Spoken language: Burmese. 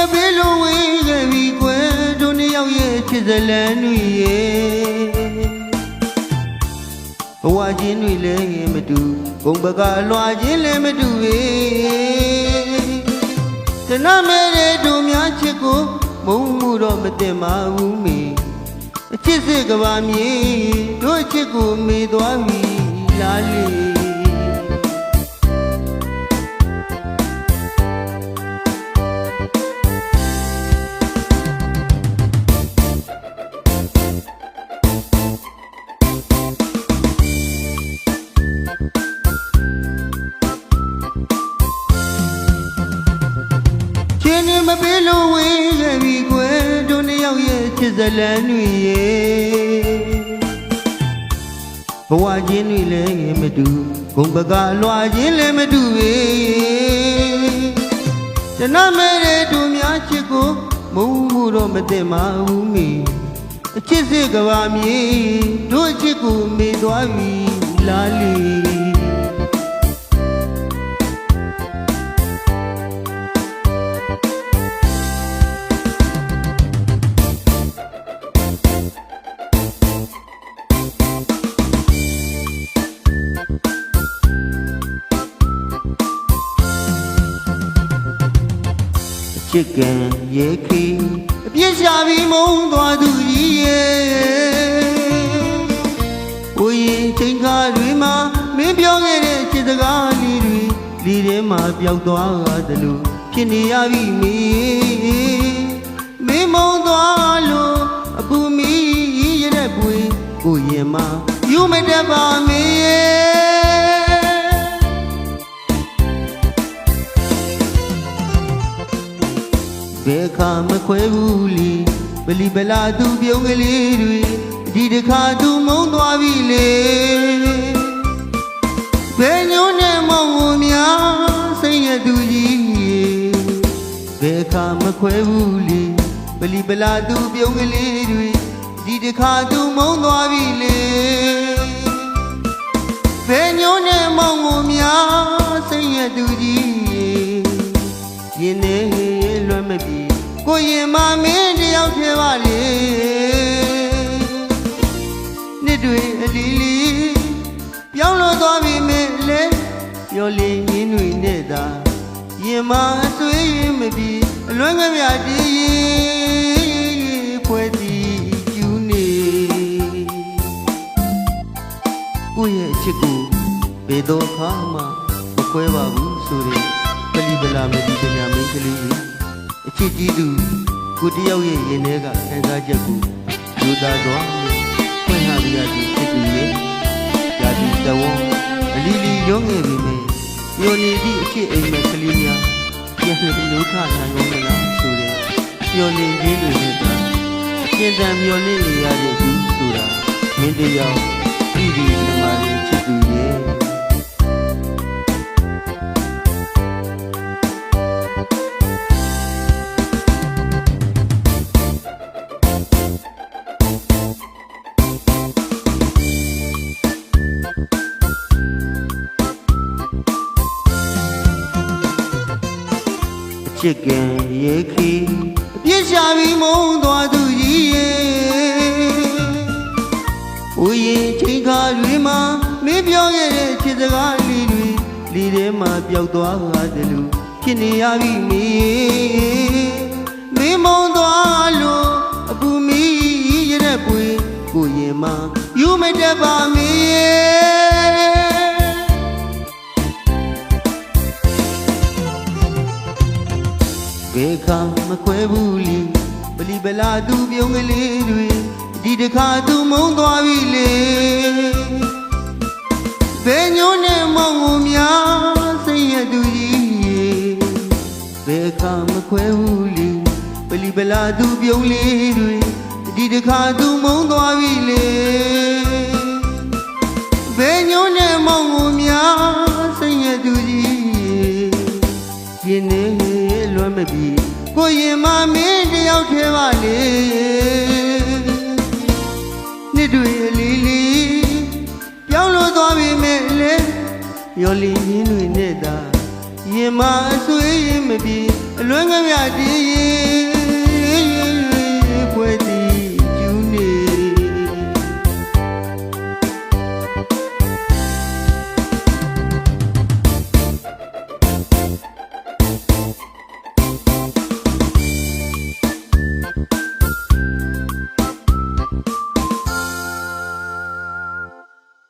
မပေးလို့ဝေးခဲ့ပြီကွယ်တို့နှစ်ယောက်ရဲ့ချစ်စလန်းတွေရဲ့ဘဝချင်းတွေလည်းမတူဘုံဘကလွာချင်းလည်းမတူပဲတဏမဲတဲ့တို့များချစ်ကိုမုံမှုတော့မတင်ပါဘူးမေအချစ်စစ်ကဘာမြေတို့အချစ်ကိုမေသွားပြီလားလေ ချင်းနေမပေးလို့ဝေးခဲ့ပြီကွယ်တို့နှစ်ယောက်ရဲ့ချစ်စလန်တွေရဲ့ဘဝချင်းတွေလည်းမတူဂုံပကအလွာချင်းလည်းမတူပဲတနမဲတဲ့တို့များချစ်ကိုမုံမှုတော့မသိမဘူးမီအချစ်စစ်ကဘာမြေတို့အချစ်ကိုမေ့သွားပြီလားလီ ချစ်ကန်ရေခီအပြစ်ရှာပြီးမုံသွားသူကြီးရဲ့ဝိရင်ချိန်ခါတွေမှာမင်းပြောခဲ့တဲ့ချစ်စကားလေးတွေဒီထဲမှာပျောက်သွားသလိုဖြစ်နေရပြီမေမ ဘယ်ခါမခွဲဘူးလီပလီပလာသူပြုံးကလေးတွေဒီတစ်ခါသူမုံသွားပြီလေဘယ်ညိုးနဲ့မောင်ကိုများစိတ်ရသူကြီးဘယ်ခါမခွဲဘူးလီပလီပလာသူပြုံးကလေးတွေဒီတစ်ခါသူမုံသွားပြီလေဘယ်ညိုးနဲ့မောင်ကိုများစိတ်ရသူကြီးရင်နေ လွမ်းမပြီကိုရင်မမင်းတယောက်ထဲပါလေနှစ်တွေအလီလီပြောင်းလို့သွားပြီမင်းလေပြောလင်းရင်းတွေနဲ့သာရင်မအဆွေးရင်မပြီအလွမ်းကမြတည်ရင်ဖွဲတီကျူးနေကိုယ့်ရဲ့အချစ်ကိုဘယ်တော့ခါမှမခွဲပါဘူးဆိုတဲ့ပလီပလာမဒီပညာမင်းကလေးကြီးအ ချစ်ကြီးသူကိုတယောက်ရဲ့ရင်ထဲကခံစားချက်ကိုယူသားတော်ဖွင့်ဟပြရသူချစ်သူရဲ့ယာဒီတဝအလီလီရုံးငယ်ပြီမေညိုနေသည့်အချစ်အိမ်မက်ကလေးများပြန်လှည့်ဒုက္ခနိုင်ရောမလားဆိုတဲ့ပျော်နေခြင်းတွေနဲ့သာကျင်တံမျောနေနေရတဲ့သူဆိုတာမင်းတယောက်ပြည်ဒီဓမ္ချစ်ကန်ရေခီအပြစ်ရှာပြီးမုံသွားသူကြီးရဲ့။ဦးရင်ချိန်ခါတွေမှာမင်းပြောခဲ့တဲ့ချစ်စကားလေးတွေလီထဲမှာပျောက်သွားတယ်လို့ဖြစ်နေရပြီမေ။မင်းမုံသွားလို့အပူမီရတဲ့ပွေကိုရင်မယူမတတ်ပါမေ။ဘ ယ်ခါမခွဲဘူးလီပလီပလာသူပြုံးကလေးတွေဒီတစ်ခါသူမုံသွားပြီလေဘယ်ညိုးနဲ့မောင်ကိုများစိတ်ရသူကြီးဘယ်ခါမခွဲဘူးလီပလီပလာသူပြုံးလေးတွေဒီတစ်ခါသူမုံသွားပြီလေဘယ်ညိုးနဲ့မောင်ကိုများ တပြီကိုရင်မမင်းတယောက်ထဲပါလေနှစ်တွေလီလီပြောင်းလို့သွားပြီမဲ့လေရော်လီရင်းတွေနဲ့သာရင်မအဆွေးရင်မပြီအလွမ်းကမြတည်ရင်